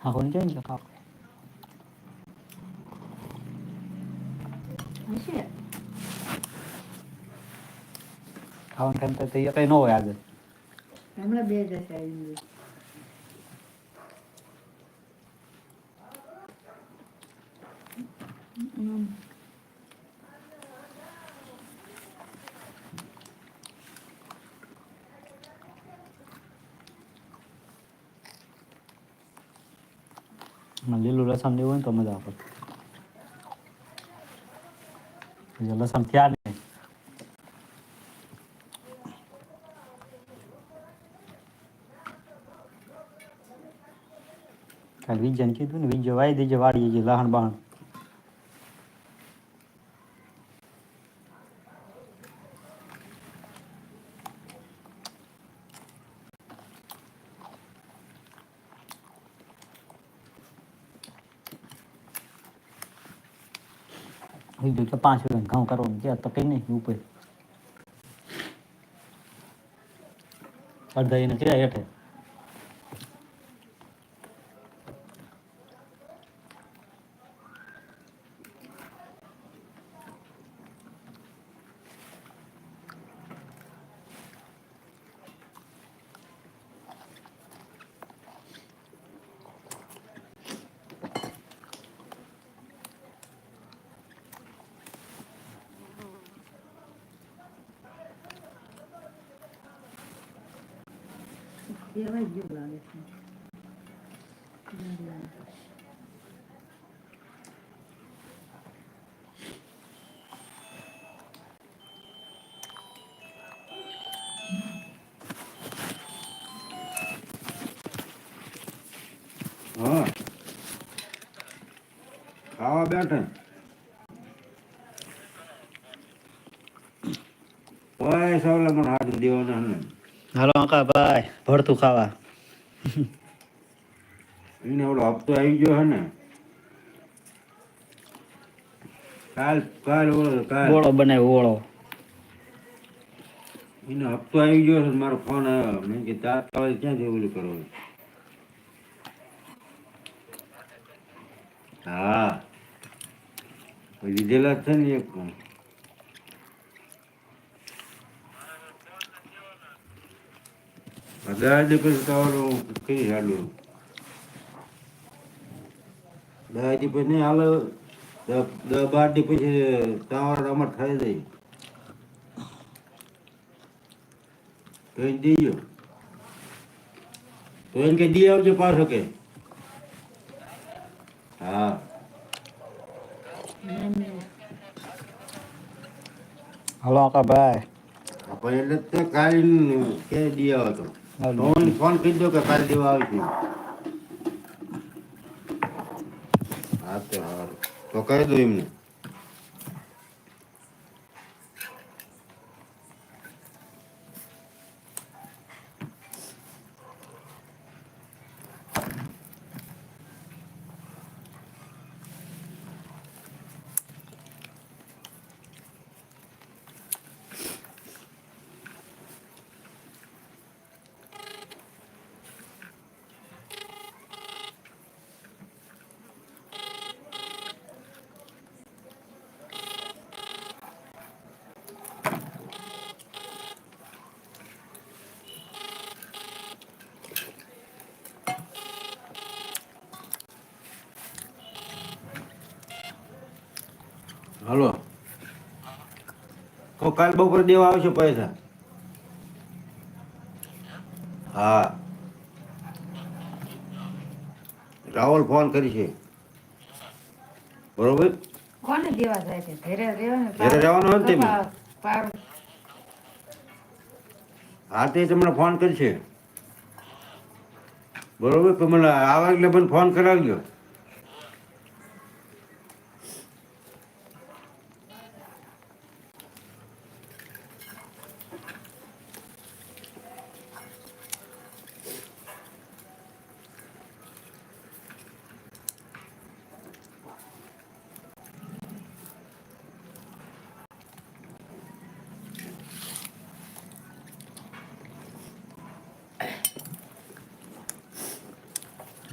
હા કોણ કેમ છે કાપ હશે ખાવાનું ખાઈને તો તૈયાર કઈ ન હોય આગળ હમણાં બે જશે લસણ લેવું હોય ને તો મજા આવે જે લસણ થયા ને કાલે વિજયને કીધું ને વિજય વાઈ દેજે વાડીએ જે લહણ બહણ વિજય પાંચ રૂપિયા ઘઉં કરવાનું ત્યાં તો કઈ નહીં ઉપર. અડધા એને કહેવાય હેઠે. કહેવાય જેવું લાગે છે ખાવા બેઠા ઓય સવલા હાથ દેવાના હાલો અંકા ભાઈ ભરતું ખાવા. એને ઓલો હપ્તો આવી ગયો હે ને. કાલ કાલ ઓળો કાલ. ઓળો બનાવ્યો ઓળો એને હપ્તો આવી ગયો છે મારો ફોન આવ્યો. મેં કે તાત્કાલિક ક્યાં જવું કરો હા. લીધેલા છે ને એક હજાર પછી તમારું કઈ હાલું દસ પછી નહીં બાર દી પછી તમારો થઈ જાય તો એને કે દી આવજો પાછો કે હા હાલો કા ભાઈ પણ એટલે કાલે કે દી આવો તો હાલો. ફોન ફોન કરી દો કે કાલે દેવા આવશું હા તો સારું તો કહી દો એમને. હલો. તો કાલ બપોરે દેવા આવશે પૈસા? હા. રાહુલ ફોન કરી છે. બરોબર? કોને દેવા જાય છે? ઘરે રહેવાનું ઘરે રહેવાનું હોય તેમ. હા તે તમને ફોન કરશે બરોબર? મને આવા એટલે મને ફોન કરાવજો.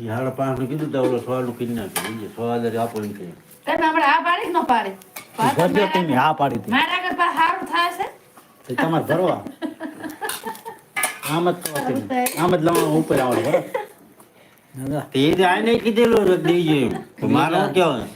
એ સાડા પાંચનું કીધું તો ઓલો સોળનું કીધી નાખ્યું બીજે સો હજાર આપો એમ કે તમે હમણાં આ પાડી ન પાડી? ભરજો તમે હા પાડી હતી. મારા પણ સારું થાય છે? તો તમારે ભરવા. આમ જ કરો તમે આમ જ લાવવાનું ઉપર આવડે બરાબર? તે જ આને કીધેલું દેજો મારે શું કહેવાય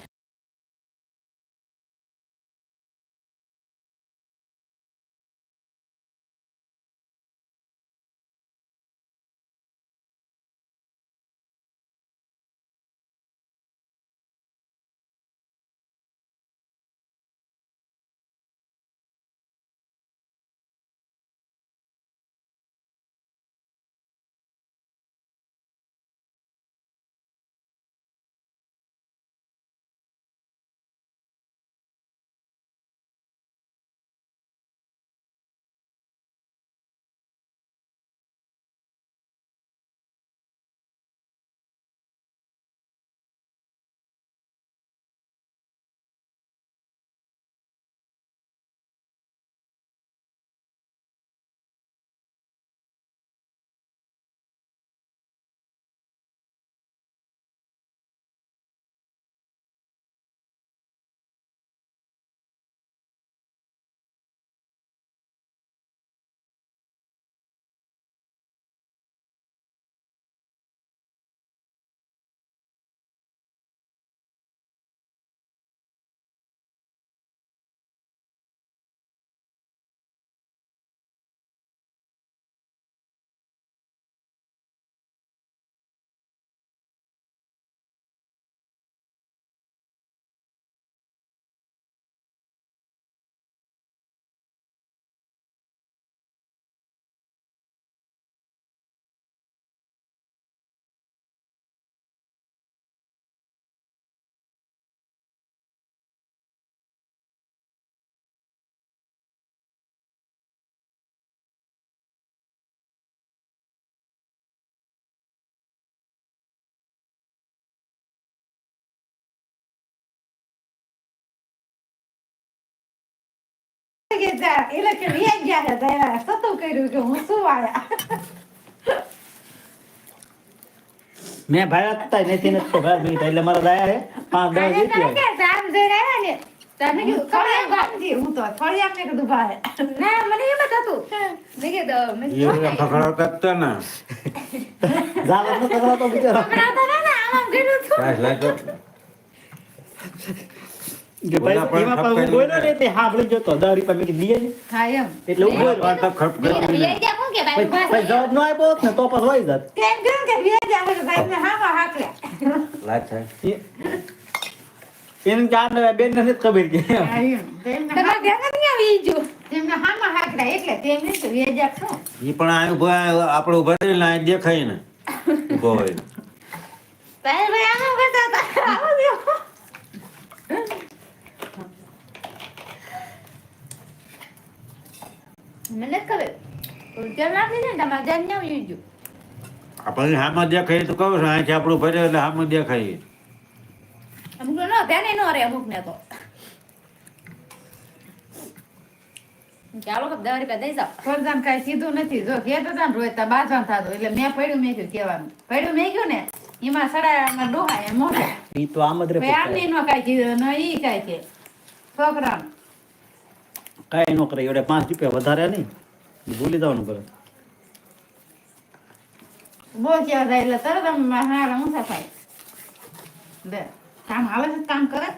કે જા, એટલે કે વ્યાજ ગયા છે તારા સતું કર્યું કે હું શું આયા? મેં ભાઈ હતા નથી નથી તો ભાઈ બીતા એટલે મારા દયા રે પાંચ દસ જીતી જોઈને આવ્યા ને? તમે કીધું ફળિયા ગામથી હું તો થોડી આપને કીધું ભાઈ. ના મને એમ જ હતું. મેં કીધું મેં એ ફકડાવતા હતા ને. જાવા ન કરો તો બિચારો. હમણાં તો ના આમ આમ કર્યું હતું. કાંઈ લાગે કે ભાઈ એમાં પણ હું બોલ્યો ને. તે સાંભળી જતો દસ રૂપિયા મેં કીધું દીએ હા એમ. એટલે હું બોલ્યો પાછા ખપ મેં લઈ જા કે ભાઈ પછી જવાબ ન આપ્યો ને તો પછી હોય જાત તેમ કેમ કે વ્યાજ આવે તો ભાઈ મેં હામાં હાંકલ્યા લાગ થાય. એને ચાર ને બેન નથી ખબર કે હા એમ. તેમને તમારે ધ્યાન નહીં આવી જો. તેમને હામાં હાંકલ્યા એટલે તેમને તો વ્યાજ આપશો. ઈ પણ આ ઊભા આપણે ઊભા દેખાય ને. ઊભો હોય ભાઈ ભાઈ આમ આમ કરતા હતા. આવું મને નથી ખબર ધ્યાન રાખી ને તમારે ધ્યાન નહીં આવ્યું આપણને હામાં દેખાય તો કહું છું અહીંથી આપણું ભરે એટલે હામાં દેખાય અમુક નો ધ્યાન ન રહે અમુક ને તો ચાલો દઈ ફરજાન કાંઈ સીધું નથી. જો ઘેર હતા ને રોતા બાજવાન થતું એટલે મેં પડ્યું મેં કીધું કેવાનું પડ્યું મેં કીધું ને એમાં સડાયામાં ડોહા એમ ઈ તો આમ જ રે ભાઈ નો કાંઈ કીધું ન ઈ કાંઈ કે. છોકરાને. કાંઈ ન કરે એવડે પાંચ રૂપિયા વધારે નહીં. ભૂલી જવાનું કરે બહુ જાય એટલે તરત હારા ઊંચા થાય. બે કામ છે કામ કરે.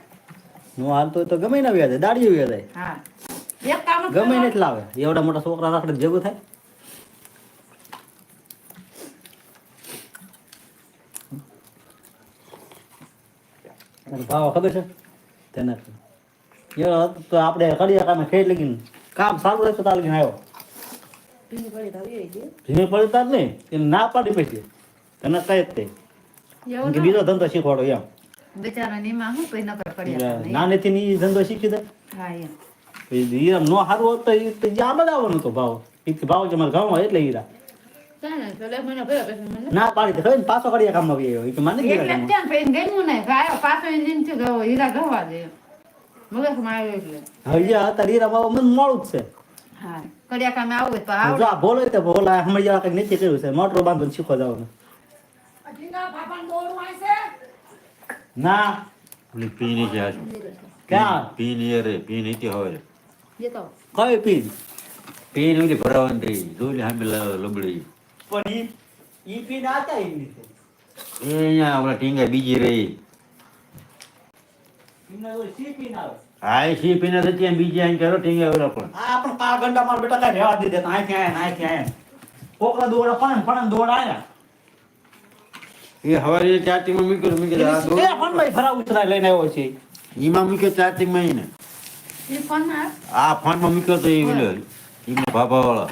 હું હાલતો તો ગમે ના વ્યાજ દાડી જાય. હા. એક કામ ગમે. નથી લાવે એવડા મોટા છોકરા રાખડે જેવું થાય. ભાવ ખબર છે? તેને તો આપણે કડિયા કામે ખેડ લગીને કામ સારું રહેશે તાર લગીને આવ્યો ધીમે પડી તાર નહીં એને ના પાડી પછી તને કઈ જ તે. બીજો ધંધો શીખવાડો એમ બિચારાને એમાં શું કઈ નકર પડ્યા નાનેથી ની ધંધો શીખી દે. હા એમ. પછી નો સારું હોત તો તો બનાવવાનો તો ભાવ. કે ભાવ છે મારે હોય એટલે હીરા. ને, પછી પાડી કડિયા કામમાં મને ગાયો પાછો હીરા ગવા દે મને મોડું જ છે. હા કડિયા કામે આવું તો જો આવડે. આ ભોલો હોય તો નીચે કર્યું છે. મોટરો બાંધો શીખવા જવાનું. ના. ઓલી પી છે. ક્યાં? પીની રે અરે હતી હવે કઈ પી પી ઓલી ભરાવાની રહી. જોઈ લે સામે લબડી. પણ ઈ પીન ઈ એ અહીંયા આપણા ટીંગા બીજી રહી એમને તો સી પી ના આવે હા સી પીને થતી એમ બીજી અહીં કરો ટીંગા ઓલા પણ. આ પણ પાંચ ઘંટા મારા બેટા કઈ રહેવા દીધે અહીંથી આયા ને અહીંથી આયા દોડા પણ પણ દોડ આયા. એ હવારે ચાર્જિંગમાં મૂક્યો મૂકી આ એ પણ ભાઈ ફરા ઉતરા લઈને આવ્યો છે. ઈમાં મૂક્યો ચાર્જિંગમાં ઈને એ ફોનમાં આ ફોનમાં મૂક્યો તો એ ઓલો ઈમાં ભાભા વાળા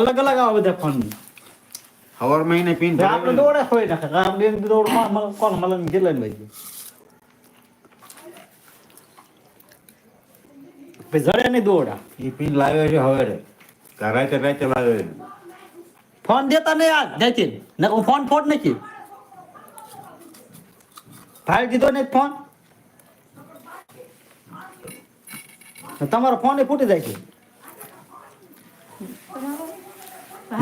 અલગ અલગ આવે બધા ફોન. હવાર મહિને પીન આપણે દોડે ખોઈ નાખે આપણે દોડમાં કોણ મલન ને ભાઈ ભાઈ જડે નહીં દોડા. એ પીન લાવ્યો છે હવારે. કરાય રાતે લાવ્યો એને. ફોન દેતા નહીં આ નથી ને હું ફોન ફોડ નથી ભાઈ દીધો ને ફોન? તમારો ફોન એ ફૂટી જાય છે.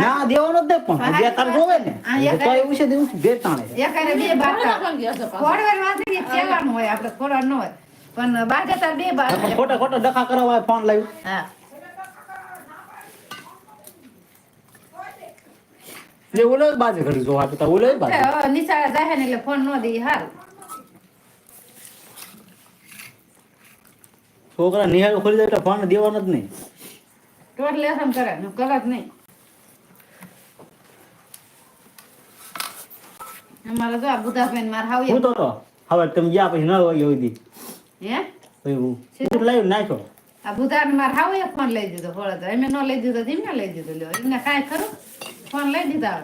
ના દેવાનો જ પણ બે તાર જોવે ને. તો એવું છે દેવું બે તાણે. બે બાર ખોડવાર વાંસળી કહેવાનું હોય આપણે ખોડવાર ન હોય. પણ બાજે તાર બે બાર ખોટો ખોટો ડખા કરવા ફોન લાવ્યો. હા. જે ઓલો જ બાજે ઘડી જોવા આપતા ઓલો બાજે. નિશાળે જાય ને એટલે ફોન ન દે હારું. છોકરા નિહાળ ખોલી જાય એટલે ફોન દેવાનો જ નહીં. ટોટ લેસન કરે ને કરે જ નહીં. અમારા જો આ બુધાભાઈ મારે હાવ હું તો તો હવે તમે ગયા પછી ન હોય એવી હે? હું લાવી નાખ્યો. આ બુધાને મારે હાવ એક ફોન લઈ દીધો ફોડો તો એમને ન લઈ દીધો એમને લઈ દીધો લ્યો. એમને કાંઈ ખરું? ફોન લઈ દીધા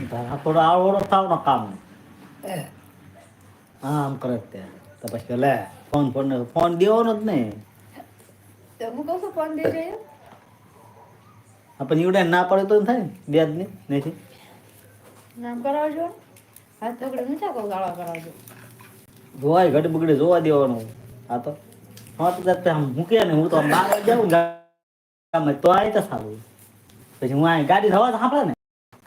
થોડો આવડો થાવ નો કામ આમ કરે તે તો પછી લે ફોન ફોન ફોન દેવાનો જ નહીં તો હું કહું છું ફોન દઈ રહ્યો આપણે ઈવડે ના પડે તો થાય ને બે જ નહીં નથી નામ કરાવજો હાથ પકડે ઊંચા કહું ગાળા કરાવજો જોવાય ઘડી બગડે જોવા દેવાનું આ તો હા તો જાતે આમ મૂકે ને હું તો બહાર જાઉં ગામે તો આવી તો સારું પછી હું આ ગાડી થવા તો સાંભળે ને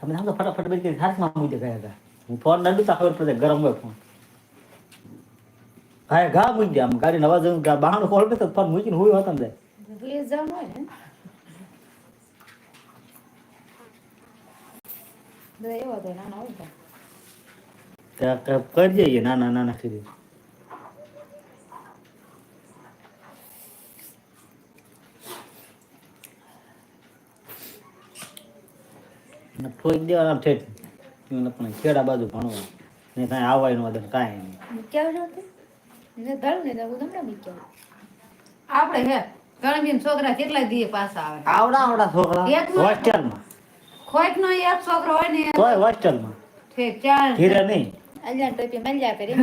તમે સાંભળો ફટાફટ બેસી કરીને હાથમાં મૂકી ગયા હતા હું ફોન ના ડૂતા ખબર પડે ગરમ હોય ફોન. ભાઈ ઘા મૂકી દે આમ ગાડી નવા જવું બહાનું ખોલ તો ફોન મૂકીને હુઈ હોતા ને હોય બધા એવો હતો નાના હોય તો. નાના નાના ઠોકી દેવાના ઠેઠ. પણ ખેડા બાજુ ભણવા. ને કાંઈ આવાય નો દે કાંઈ નહીં. મૂક્યા છો ને ધળ ને હું તમને મૂક્યા. આપણે હે ગણબીન છોકરા કેટલા દીએ પાછા આવે? આવડા આવડા છોકરા. હોસ્ટેલમાં. ખોટ નો એક છોકરો હોય ને તોય હોસ્ટેલમાં. ઠીક ચાલ ઘીરે નહીં. અલ્યા ટોપી મલ્યા કરી.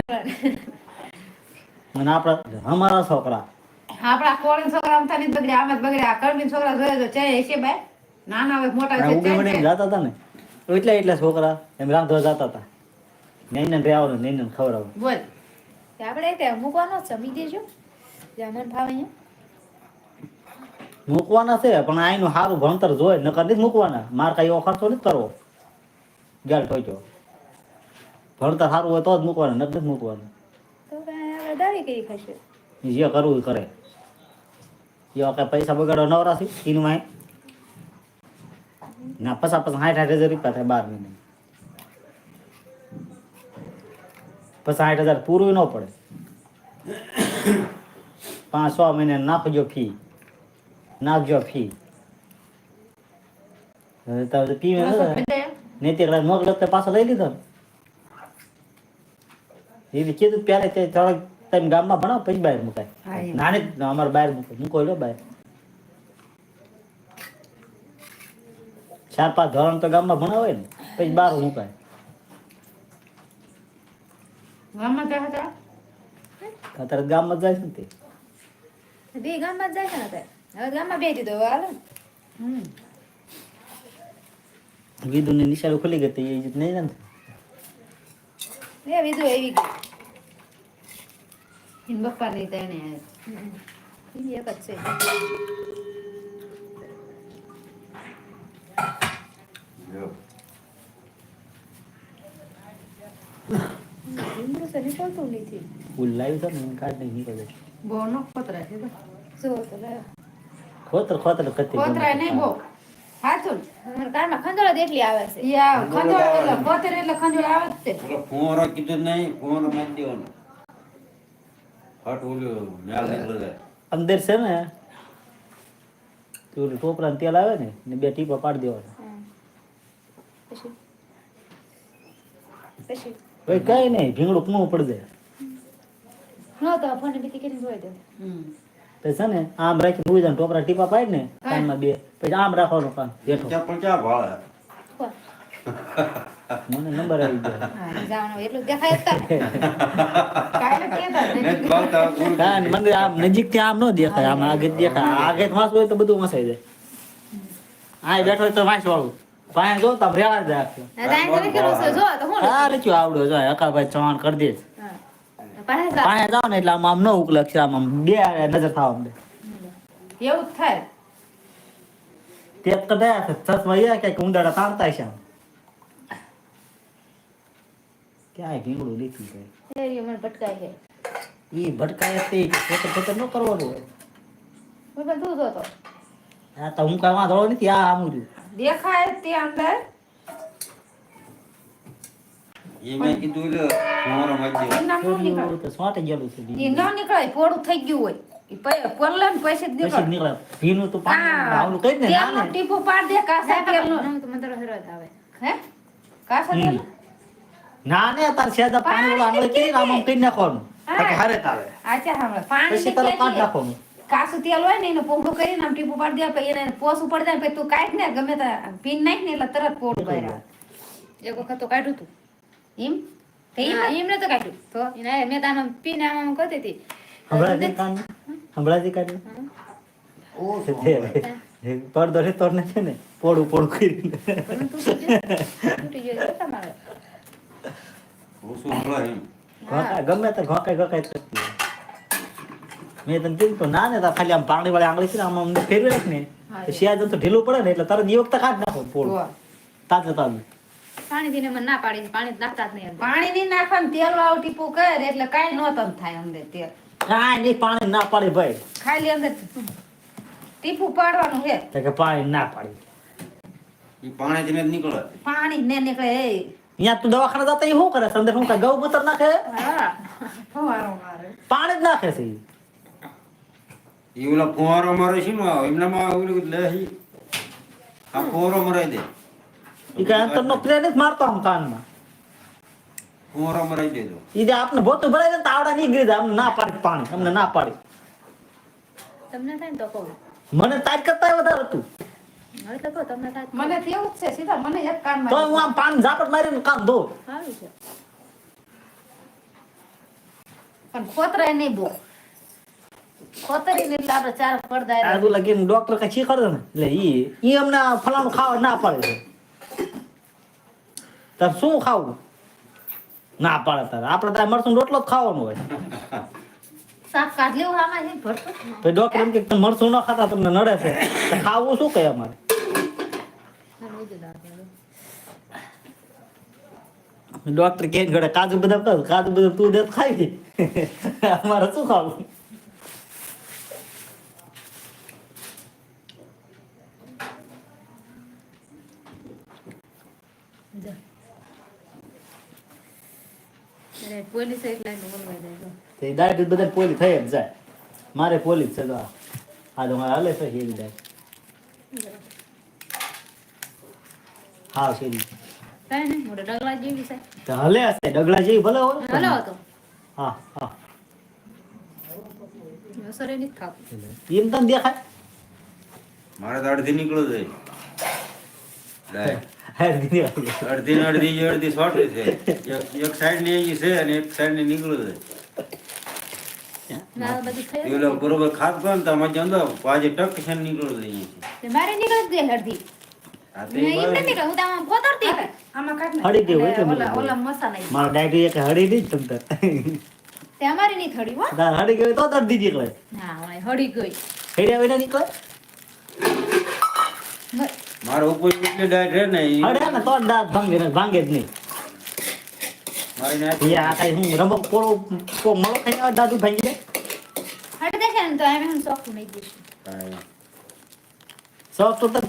મને આપણા અમારા છોકરા. આપણા કોળી છોકરા આમ થાય બગડ્યા આમ જ બગડે. આ ગણબીન છોકરા જોયે તો ચાહે હશે બાય? નાના હોય મોટા છે ઉગી મને જતા હતા ને. એટલા એટલા છોકરા એમ રાંધવા જતા હતા નૈન ને રહેવાનું નૈન ને ખવડાવવાનું બોલ. આપણે તે મૂકવાનો છે દેજો. જ્યાં મન અહીંયા મૂકવાના છે પણ આનું સારું ભણતર જોઈ નકર નથી મૂકવાના. માર કઈ એવો ખર્ચો નથી કરવો. ગેલ ટોચ્યો ભણતર સારું હોય તો જ મૂકવાના નકર નથી મૂકવાના. જે કરવું કરે. એવા કઈ પૈસા બગાડવા નવરા છે એનું માય ના પસા પસા સાઠ સાઠ હજાર રૂપિયા થાય બાર મહિને પછી સાઠ હજાર પૂરું ન પડે પાંચ છ મહિને નાખજો ફી નાખજો ફી તો પીવે નીતિ કદાચ મોકલો તો પાછો લઈ લીધો એવી કીધું ત્યારે તે થોડાક તમે ગામમાં ભણાવો પછી બહાર મુકાય એ. નાની અમારે બહાર મૂકો મૂકો લો બહાર ચાર પાંચ ધોરણ તો ગામમાં ભણાવે ને પછી બહાર મુકાય ગામમાં ક્યાં હતા અત્યારે ગામમાં જાય છે ને તે. બે ગામમાં જ જાય છે ને અત્યારે? હવે ગામમાં બે દીધો હાલો હમ. વિધુ ની નિશાળી ખુલી ગઈ હતી એ નહીં ને એ વિધુ એવી ગઈ બપ્પા નહીં તેને એક જ છે જો. છે નથી. ને કાઢ નહીં નીકળે. બહુ નો ખોતરા છે જો. ખોતર ખોતર કરતી ખોતરા નહીં બહુ. સાચું કારમાં ખંજોળો જ એટલી આવે છે. ઈ આ એટલે ખોતર એટલે ખંજોળ આવે જ તે એટલે કીધું નહીં ફુવારો મારી દેવાનો. ફટ ઓલું મેલ નીકળી અંદર છે ને તું ટોપરા તેલ આવે ને ને બે ટીપા પાડી દેવાના. પછી? પછી? ભાઈ કઈ નહીં ભીંગડું કું પડી જાય. તો ફોન બીતી કરીને જોઈ દે. પછી છે ને આમ રાખીને ભૂઈ જાય ટોપરા ટીપા પાડી ને કાનમાં બે. પછી આમ રાખવાનું કાન બેઠો પણ ક્યાં ભાળે મને નંબર આવી ગયો. એટલું દેખાય આમ નજીકથી આમ ન દેખાય આમ આગળ દેખાય. આગળ વાંસ હોય તો બધું વસાઈ જાય. આ બેઠો તો વાંસ વાળું પાસે જો તો રેવા જ હું રચ્યું આવડો જો હકાભાઈ ચવાણ કરી દે. જા. જાવ ને એટલે આમ આમ ન ઉકલે અક્ષર આમ આમ બે નજર થાવ આમ એવું જ થાય. તે કદાચ ચશ્મા યા ક્યાંક ઉંડાડા તાણતા છે ક્યાંય ભીંગડું લીધું છે. એ મને ભટકાય છે. ઈ ભટકાય તે ખેતર ખેતર ન કરવાનું હોય. હું તું જોતો. આ તો હું કાંઈ વાંધો નથી આ આમ રહ્યું. દેખાય તે અંદર? એ મેં કીધું નીકળે. છે. નીકળે થઈ ગયું હોય. ને ને તાર સેદા પાણી હારે તારે. આચા. પાણી પછી કાઢ નાખવાનું. કાસું તેલ હોય ને એને પોંગું કરીને આમ ટીપું પાડી દે પછી એને પોસ ઉપર જાય પછી તું કાઢ ને ગમે ત્યાં પીન નાખ ને એટલે તરત પોળું બહાર એક વખત તો કાઢ્યું તું. એમ? તે એમ તો કાઢ્યું. તો એના મેં તો પીને આમ આમ કરતી હતી. હમણાંથી કાઢ ઓ પડદો રે તોડ છે ને પોડું પોડું કરી તું. તો ગમે તે ઘોંકાય ઘોંકાય. મેં તને કીધું તો ના ને તાર ખાલી આમ પાણી વાળી આંગળી છે ને આમ ફેરવે રાખ ને તો શિયાળ તો ઢીલું પડે ને એટલે તરત એ વખતે કાઢ નાખો પોડું વાહ. તાજે પાણી દીને મને ના પાડી પાણી નાખતા જ નહીં. પાણી નહીં નાખવાનું તેલ વાળું ટીપું કરે એટલે કાઈ નો તમ થાય અંદર તેલ. કાઈ નહીં પાણી ના પાડી ભાઈ. ખાલી અંદર ટીપું પાડવાનું હે તો કે પાણી ના પાડી. પાણીથી નથી નીકળે પાણી ને નીકળે એ. અહીંયા તું દવાખાના જતા શું કરે? અંદર શું કરે? ગૌ મૂત્ર નાખે? હા ફવારો મારે. પાણી જ નાખે છે ઈ. એ ઓલા ફુવારો મારે છે ને એમનામાં ઓલું લે છે. આ ફુવારો મરાઈ દે. ઈ કઈ અંતરનો પ્લેન જ મારતો આમ ફુવારો મરાઈ દેજો ઈ જે આપણે ભોતું ભરાય ને તાવડા નીકળી જાય અમને ના પાડી પાણી અમને ના પાડી. તમને થાય ને તો કહું. મને તાજ કરતા વધારે હતું. હવે તો કહું તમને થાય તો મને તો જ છે સીધા મને એક કાનમાં તો હું આમ પાણી ઝાપટ મારીને કામ ધો સારું છે. પણ ખોતરાય નહીં બહુ. ખોતરી ને ચાર પડદા આ તો ડોક્ટર કઈ શીખવાડે ને? એટલે ઈ ઈ અમને ફલાણું ખાવા ના પાડે તાર શું ખાવું? ના પાડે તારે. આપણે તારે મરસું રોટલો જ ખાવાનો હોય. તો ડોક્ટર એમ કે મરસું ન ખાતા તમને નડે છે. ખાવું શું કહે અમારે. ડોક્ટર કે ઘડે કાજુ બધા કાજુ બધા તું દે ખાઈ અમારે શું ખાવું? પોલીસ એટલે એનું બોલવાઈ જાય. તે તો ડાયરેક્ટ બધા પોલી થઈ જ જાય. મારે પોલીસ છે તો આ. આ તો મારે હાલે છે હેરી ડાયરેક્ટ હા શેરી કાંઈ નહીં, મોઢે ડગલા જેવી છે. તો હલે હશે ડગલા જેવી ભલે હોય. હલો. હા હા. એમ તને દેખાય? મારે તો અડધી નીકળો જાય ડાય. અડધી. અડધી જે અડધી શોર્ટ છે. એક સાઈડની અહીં છે અને એક સાઈડની નીકળું છે. ઓલો બરોબર ખાતો ને તો મજા અંદર પાછી ટક છે નીકળો જાય મારે નીકળી જ અડધી. આ તો મેં એ એમ નથી બરાબર. નીકળી, હું તો આમાં પોતરતી હતી. આમાં કાઢ હળી ગયું હોય તો ઓલા નીકળી ઓલા મસાલા મારા ડાયરી એક હળી નહીં તમ તાર તે અમારી નહીં થડી, હો. તાર હળી ગઈ. નીકળે? ના, મારો ઉપર એટલી ડાયટ રહે ને હળે ને તો દાંત ભાંગે ને ભાંગે જ નહીં. મારી. એ આ કઈ હું રમક પોળો કો મળો કઈ આવે દાદુ ભાંગી જાય? દે છે ને તો એમ હું સોફ નહીં જઈશું. શોખ તો તને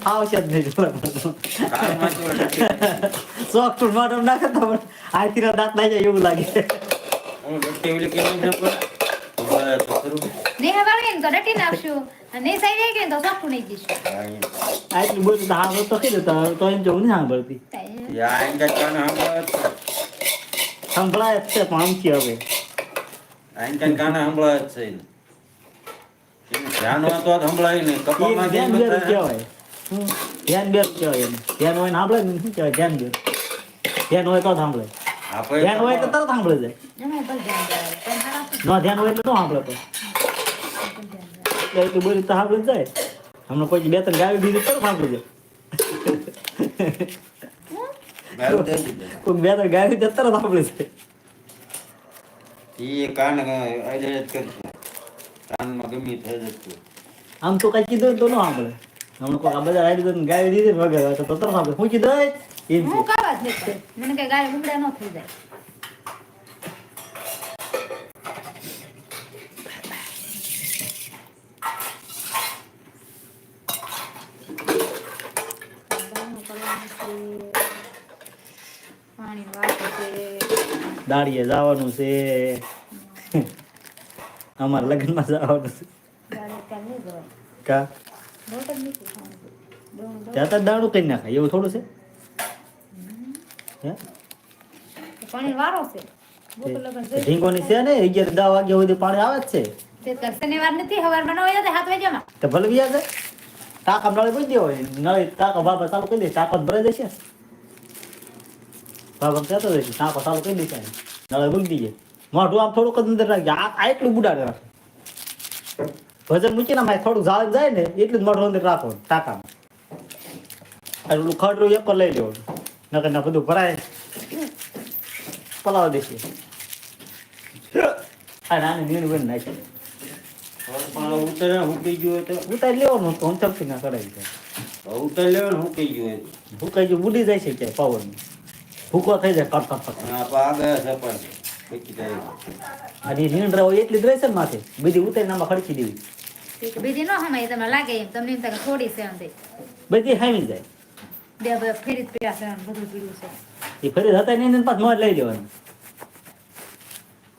જ નહીં તો પણ દાંત જાય એવું લાગે. હું ઓલી કેવી છે પણ? ઊભા તો ખરું. નેહે વાળીએ ને તો ડટી નાખશું. અને સાઈ રહી ગઈ તો ચોખ્ખું નહીં જઈશું. આટલું બોલું તો હા તો કીધું તો તો એમ જવું નહીં સાંભળતી તાઈ- યા આઈને કાંઈ કાને સંભળાય જ છે. સંભળાય જ છે હવે આઈને કાંઈ કાને સંભળાય જ છે ધ્યાન હોય તો સંભળાય ને કપામાં ધ્યાન જેમ કહેવાય ધ્યાન બેરું કહેવાય એને ધ્યાન હોય ને સાંભળે ને શું કહેવાય ધ્યાન હોય તો સાંભળે આપણે ધ્યાન હોય તો તરત સાંભળે જાય ધ્યાન ન હોય એટલે ન સાંભળે તો પણ. એટલે એટલું બોલી તો સાંભળી જાય. હમણાં કોઈ બે ત્રણ ગાવી દીધી તરત સાંભળી જાય. કોઈ બે ત્રણ ગાવી તરત સાંભળી જાય ઈ કાન કાનમાં ગમી થઈ જતું આમ તો કઈ કીધું તો ન સાંભળે. હમણાં કોઈ આ બધા આવી દીધું ગાવી દીધી વગર તો તરત સાંભળે. હું કીધું એ? એમ હું કાવા જ નહીં મને કઈ ગાય ઉમડા ન થઈ જાય પાણી વાટે છે દાડીએ જવાનું છે. અમારા લગ્નમાં જવાનું છે. કા. દોણું દોણું. ત્યાં તો દાડું કઈ નાખાય. એવું થોડું છે? પાણી વારો છે. લગન. ઢીંગોની છે ને? અગિયાર દસ વાગ્યા સુધી પાણી આવે જ છે. શનિવાર નથી સવારમાં નવ વાગ્યા સાત વાગ્યામાં. તો ભલે વ્યાજ છે. ટાંકા નળે પૂછી દેવો નળે ટાંકો બાબા ચાલુ કરી દે. ટાંકો ભરાઈ જશે. બાબા કહેતો જશે ટાંકો ચાલુ કરી દેશે નળે ભૂલી દઈએ મોઢું આમ થોડુંક અંદર રાખજે. આ એટલું બુડાડે રાખે. વજન મૂકીને માય થોડુંક ઝાળ જાય ને એટલું જ મોઢું અંદર રાખો ટાંકામાં. એટલું ખડરું એક લઈ લેવાનું નકર ના બધું ભરાય. પલાવ દેશે આ નાની નીણ બની નાખી. ઉતરે હુકી ગયું તો? ઉતારી લેવાનું તો હું ચમકી ના કરાવી ઉતરી લેવાનું હુકી ગયું હોય તો. હું કઈ બુડી જાય છે ક્યાંય પાવર ભૂકો થઈ જાય કટ કટ કટ. આ પા પણ. પૈકી જાય અને એ હોય એટલી જ રહેશે ને માથે? બીજી ઉતરીને આમાં ખડકી દેવી. બીજી નો હમાય તમને લાગે એમ. તમને એમ થાય થોડી છે એમ તે. બધી હામી જાય. બે બે ફેરી પીડા છે બધું પીડું છે. એ ફરી હતા ને ને પાછ મોજ લઈ લેવાનું.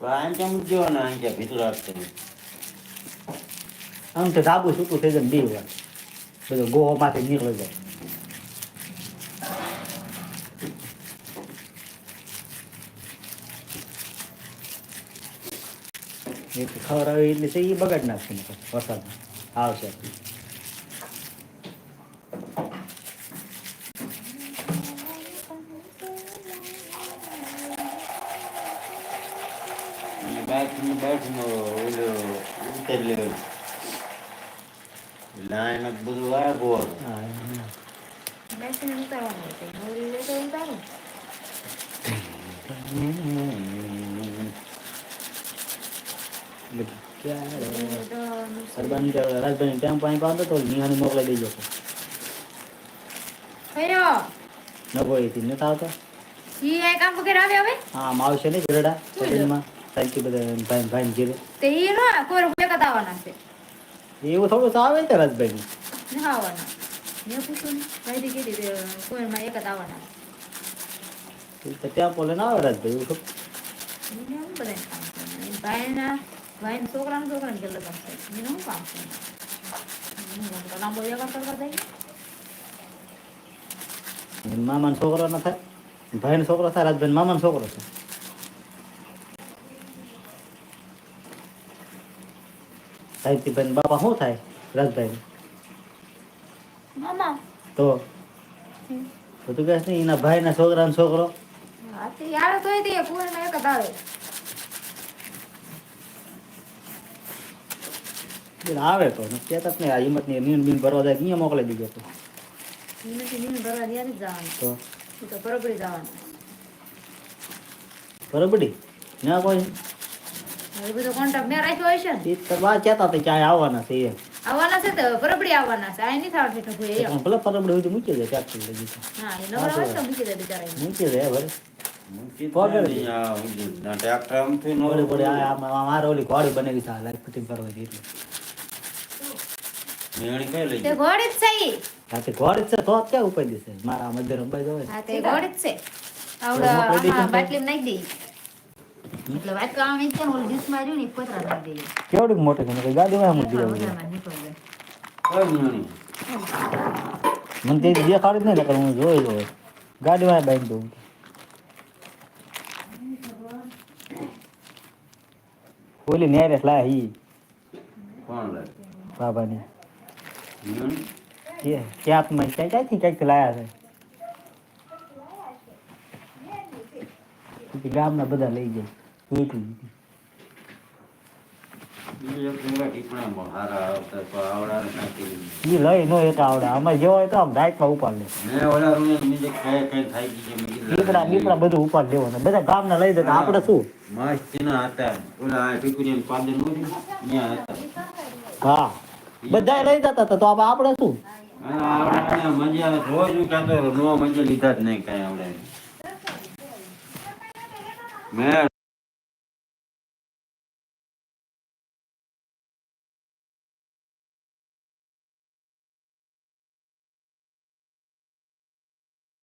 આમ કેમ જો ને આમ કે ભીતર આમ તો ધાબુ છૂટું થઈ જાય બે વાર. બધો ગોહો માથે નીકળી જાય. ખબર આવે એટલે છે એ બગાડ નાખશે પછી આવશે બાઈકની બાઈકનો ઓલો ઉતારી લેવાનું લાઈન જ બધું આગો હા, બેસીને ઉતારવાનું હોય તો નવરી લે તો ઉતારું બધું ક્યારે તો સરબાની રાજભાઈ ટેમ્પો અહીં પાડો તો નિહાને મોકલાઈ દેજો ફર્યો નગોઈથી નથી આવતો ઈ આ કામ વગેરે આવે હવે? હા આમ આવશે ને ગરડા પટેલમાં સાચી બધા ભાઈ ભાઈ ઘેરે. તે ઈ નો કોઈ રૂપિયા કતાવાના છે. એવું થોડું આવે છે રાજભાઈ. ને આવવાના. મેં પૂછ્યું ને ભાઈ કીધી તે કોઈમાં એક જ આવવાના. તો ત્યાં બોલે ના આવે રાજભાઈ એવું થોડું. કામ છે. ભાઈના ભાઈના છોકરાના છોકરાને કે લગન છે. એને કામ તો લાંબો વ્યવહાર કરવા જાય. મામાનો છોકરો ન થાય ભાઈનો છોકરો થાય રાજભાઈ મામાનો છોકરો છે. સાહિત્યભાઈ બાપા શું થાય રાજભાઈ તો? તો તું કહેશ નહીં એના ભાઈના છોકરાનો છોકરો? આવે. તો કેતા જ નહીં આ હિંમતની નીણ બીણ ભરવા જાય અહીંયા મોકલી દીધો તો? બરોબડી ના કોઈ હવે બધો કોન્ટ્રાક્ટ મેં રાખ્યો છે ને તો આવવાના એમ આવવાના છે તો બરોબરી આવવાના છે આ નહીં થવાનું છે કોઈ એમ ભલે પરબડી હોય તો મૂકી દે ટ્રેક્ટર લઈ હા એ નવરા હોય તો મૂકી દે બિચારા મૂકી દે ભલે ટ્રેક્ટર આમ થી નો ઓલી પડી આ આમાં મારે ઓલી ઘોડી બનાવી ઘોડી જ છે તો ક્યાં ઉપાય દેશે. મારા મધ્ય રંબાઈ જવાય હા તે ઘોડી જ છે. આવડા? બાટલીમાં નાખી દઈ એટલે વાત કરવા છે ને ઓલી ડીશમાં ને પતરા નાખી દઈએ. કેવડી મોટી છે ગાડીમાં મૂકી દેવું વધારમાં નીકળી જાય. કઈ મેળી મને તે દેખાડી જ નહીં નકર હું જોઈ જોઈ ગાડીમાં બાંધી દઉં ઓલી નેરેસ લાયા હી. કોણ લે બાબાની. મેળી કે ક્યાંકમાં ક્યાં ક્યાંથી ક્યાંક લાયા છે? ગામના બધા લઈ જાય એકલી લઈ નો એક આવડે. અમારે જેવો હોય તો આમ રાઈટમાં ઉપાડ લે. મેં ઓલા રૂમે બીજે કઈ કઈ થાય ગઈ છે. મેં કીધું દીકરા દીકરા બધું ઉપાડ લેવાનું. બધા ગામના લઈ જાય આપણે શું? હા. બધા લઈ જતા તો આપ- આપણે શું? અને આવડાને મજા રોજ કહેતો નો મજા લીધા જ નહીં કઈ આવડે મેં